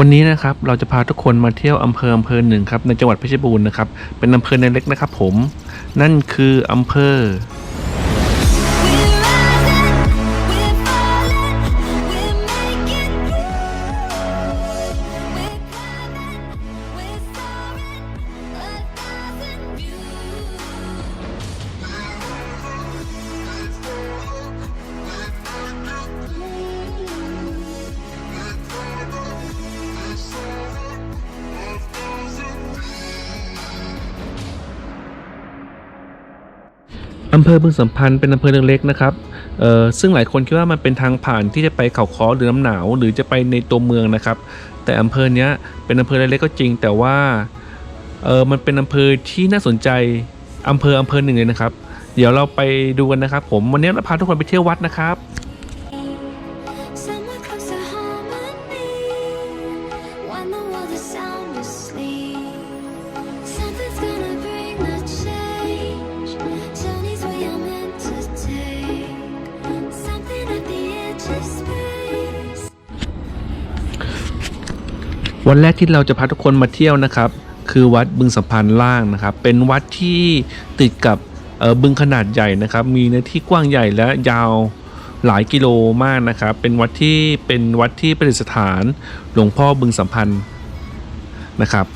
วันนี้นะครับเราจะพาทุกคนมาเที่ยวอำเภออำเภอหนึ่งครับในจังหวัดเพชรบูรณ์นะครับเป็นอำเภอในเล็กนะครับผมนั่นคืออำเภอ อำเภอบึงสัมพันธ์เป็นอำเภอเล็กๆนะครับเอ่อซึ่งหลายคนคิดว่ามันเป็นทางผ่านที่จะไปเขาคอหรือน้ำหนาว หรือจะไปในตัวเมืองนะครับ แต่อำเภอเนี้ยเป็นอำเภอเล็กๆก็จริง แต่ว่าเออมันเป็นอำเภอที่น่าสนใจอำเภออำเภอหนึ่งเลยนะครับ เดี๋ยวเราไปดูกันนะครับ ผมวันนี้เราพาทุกคนไปเที่ยววัดนะครับ วันแรกที่เราจะพาทุกคนมาเที่ยวนะครับ คือวัดบึงสัมพันธ์ล่างนะครับ เป็นวัดที่ติดกับเอ่อบึงขนาดใหญ่นะครับ มีเนื้อที่กว้างใหญ่และยาวหลายกิโลมากนะครับ เป็นวัดที่เป็นวัดที่ประดิษฐานหลวงพ่อบึงสัมพันธ์นะครับ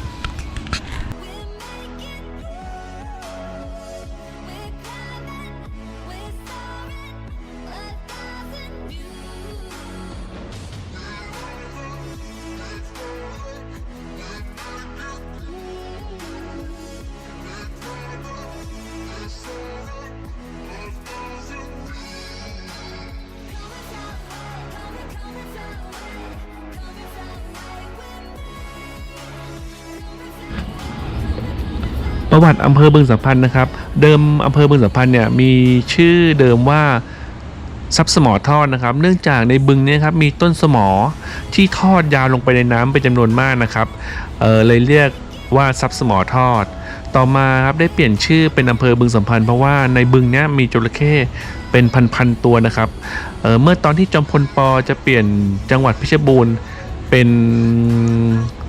ประวัติอำเภอบึงสัมพันธ์นะครับ เดิมอำเภอบึงสัมพันธ์เนี่ยมีชื่อเดิมว่าทรัพย์สมอทอดนะครับ เนื่องจากในบึงเนี่ยครับมีต้นสมอที่ทอดยาวลงไปในน้ำเป็นจำนวนมากนะครับเออเลยเรียกว่าทรัพย์สมอทอด ต่อมาครับได้เปลี่ยนชื่อเป็นอำเภอบึงสัมพันธ์เพราะว่าในบึงเนี้ยมีจระเข้เป็นพันๆตัวนะครับเออเมื่อตอนที่จอมพลปอจะเปลี่ยนจังหวัดเพชรบูรณ์ เป็น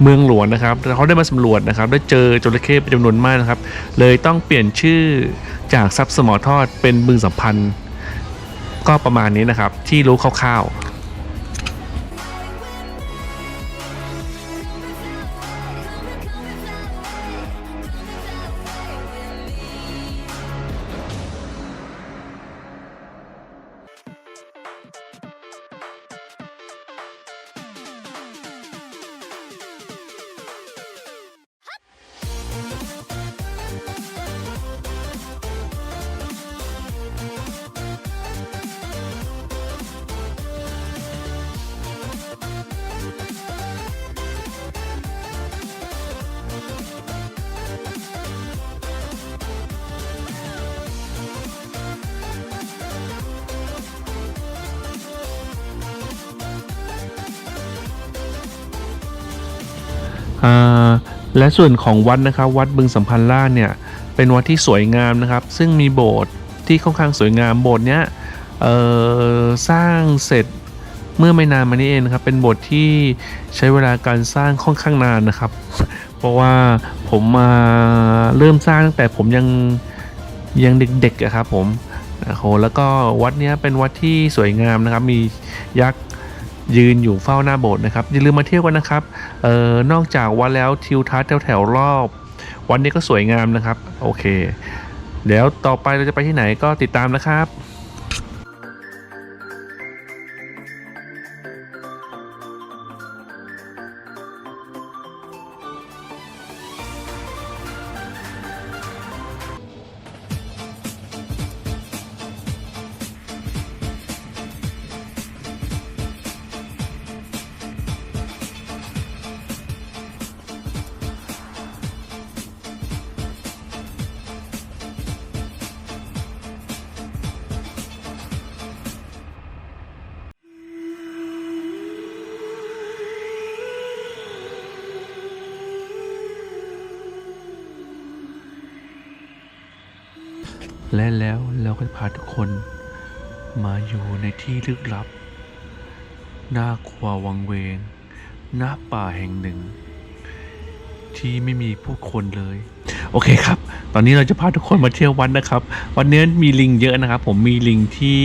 เมืองหลวงนะครับเขาได้มาสำรวจนะครับได้เจอจระเข้เป็นจำนวนมากนะครับ เลยต้องเปลี่ยนชื่อจากทรัพย์สมอทอดเป็นบึงสัมพันธ์ ก็ประมาณนี้นะครับ ที่รู้คร่าวๆ และส่วนของวัดนะครับวัดบึงสัมพันธ์ล่าเนี่ยเป็นวัดที่สวยงามนะครับ ซึ่งมีโบสถ์ที่ค่อนข้างสวยงามโบสถ์เนี้ยสร้างเสร็จเมื่อไม่นานมานี้เองนะครับ เป็นโบสถ์ที่ใช้เวลาการสร้างค่อนข้างนานนะครับ เพราะว่าผมมาเริ่มสร้างตั้งแต่ผมยังยังเด็กๆอะครับผมโอ้โหแล้วก็วัดเนี้ยเป็นวัดที่สวยงามนะครับ มียักษ์ ยืนอยู่เฝ้าหน้าโบสถ์นะครับ อย่าลืมมาเที่ยวกันนะครับเอ่อนอกจากวัดแล้วทิวทัศน์แถวๆรอบ วันนี้ก็สวยงามนะครับ โอเคเดี๋ยวต่อไปเราจะไปที่ไหนก็ติดตามนะครับ และแล้วเราก็จะพาทุกคนมาอยู่ในที่ลึกลับ น่ากลัววังเวงณป่าแห่งหนึ่ง ที่ไม่มีผู้คนเลย โอเคครับ ตอนนี้เราจะพาทุกคนมาเที่ยววัดนะครับ วันนี้มีลิงเยอะนะครับ ผมมีลิงที่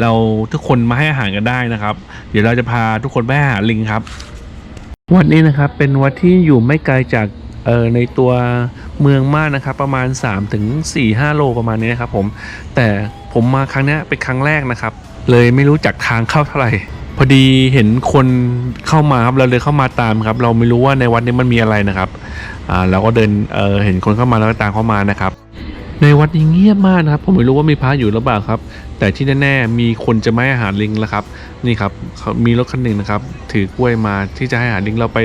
เราทุกคนมาให้อาหารกันได้นะครับ เดี๋ยวเราจะพาทุกคนไปหาลิงครับ วัดนี้นะครับเป็นวัดที่อยู่ไม่ไกลจาก เออในตัวเมืองมากนะครับประมาณ3ถึง4 5 โลประมาณนี้นะครับผมแต่ผมมาครั้งนี้เป็นครั้งแรกนะครับ เลยไม่รู้จักทางเข้าเท่าไหร่ พอดีเห็นคนเข้ามาครับเราเลยเข้ามาตามครับ เราไม่รู้ว่าในวัดนี้มันมีอะไรนะครับอ่าเราก็เดินเออเห็นคนเข้ามาแล้วก็ตามเข้ามานะครับ ในวัดนี้เงียบมากนะครับผมไม่รู้ว่ามีพระอยู่หรือเปล่าครับ แต่ที่แน่ๆมีคนจะไมาให้อาหารลิงแล้วครับนี่ครับเขามีรถคันหนึ่งนะครับ ถือกล้วยมาที่จะให้อาหารลิงเราไป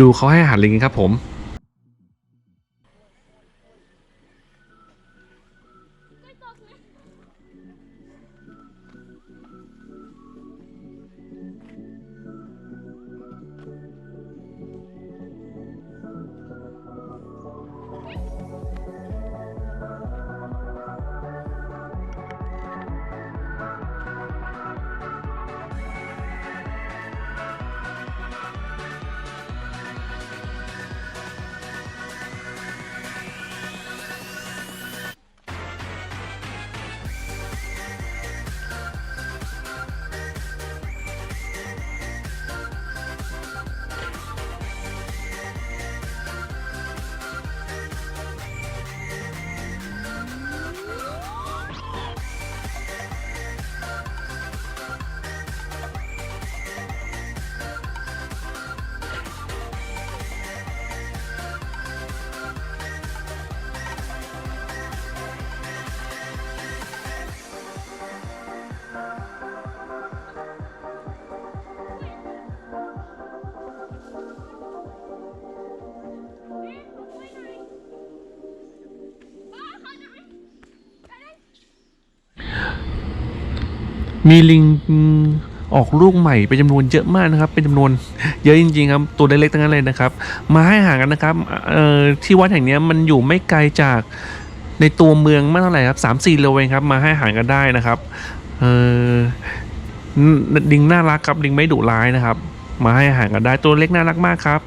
ดูเขาให้อาหารลิงครับผม มีลิงออกลูกใหม่เป็นจำนวนเยอะมากนะครับ เป็นจำนวนเยอะจริงๆครับตัวเล็กๆทั้งนั้นเลยนะครับ มาให้อาหารกันนะครับที่วัดแห่งนี้มันอยู่ไม่ไกลจากในตัวเมืองมากเท่าไหร่ครับสามสี่โลเองครับมาให้อาหารกันได้นะครับเออลิงน่ารักครับลิงไม่ดุร้ายนะครับ มาให้อาหารกันได้ตัวเล็กน่ารักมากครับ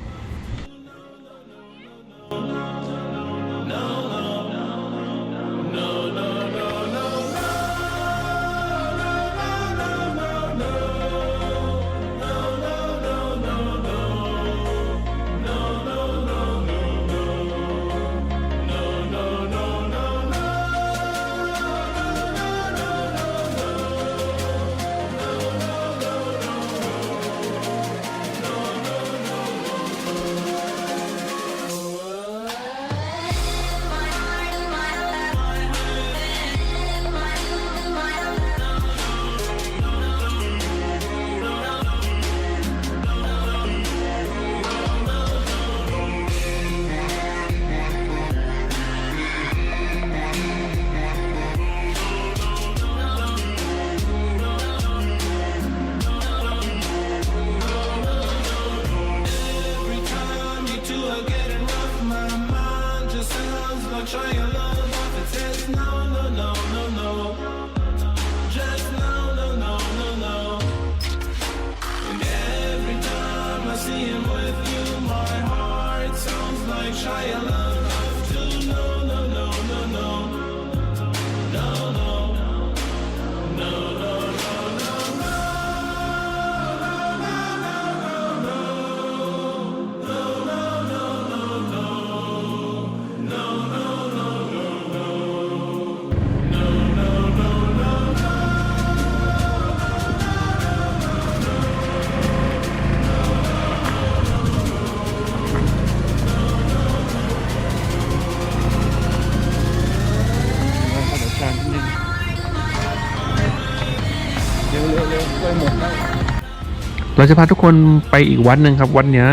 เราจะพาทุกคนไปอีกวัดหนึ่งครับวัดเนี้ย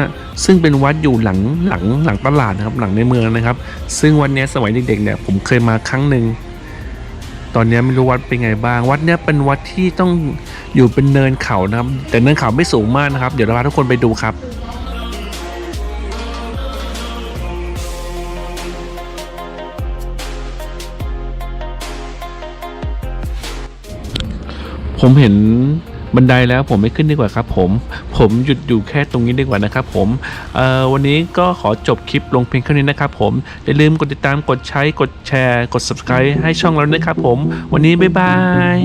ซึ่งเป็นวัดอยู่หลังหลังหลังตลาดนะครับหลังในเมืองนะครับ ซึ่งวันเนี้ยสมัยเด็กๆเนี่ยผมเคยมาครั้งหนึ่งตอนนี้ไม่รู้วัดเป็นไงบ้าง วัดเนี้ยเป็นวัดที่ต้องอยู่เป็นเนินเขานะครับ แต่เนินเขาไม่สูงมากนะครับ เดี๋ยวเราพาทุกคนไปดูครับผมเห็น บันไดแล้วผมไม่ขึ้นดีกว่าครับผม ผมหยุดอยู่แค่ตรงนี้ดีกว่านะครับผมวันนี้ก็ขอจบคลิปลงเพียงเท่านี้นะครับผม อย่าลืมกดติดตามกดใช้กดแชร์ กด subscribe ให้ช่องเราด้วยนะครับผม วันนี้บ๊ายบาย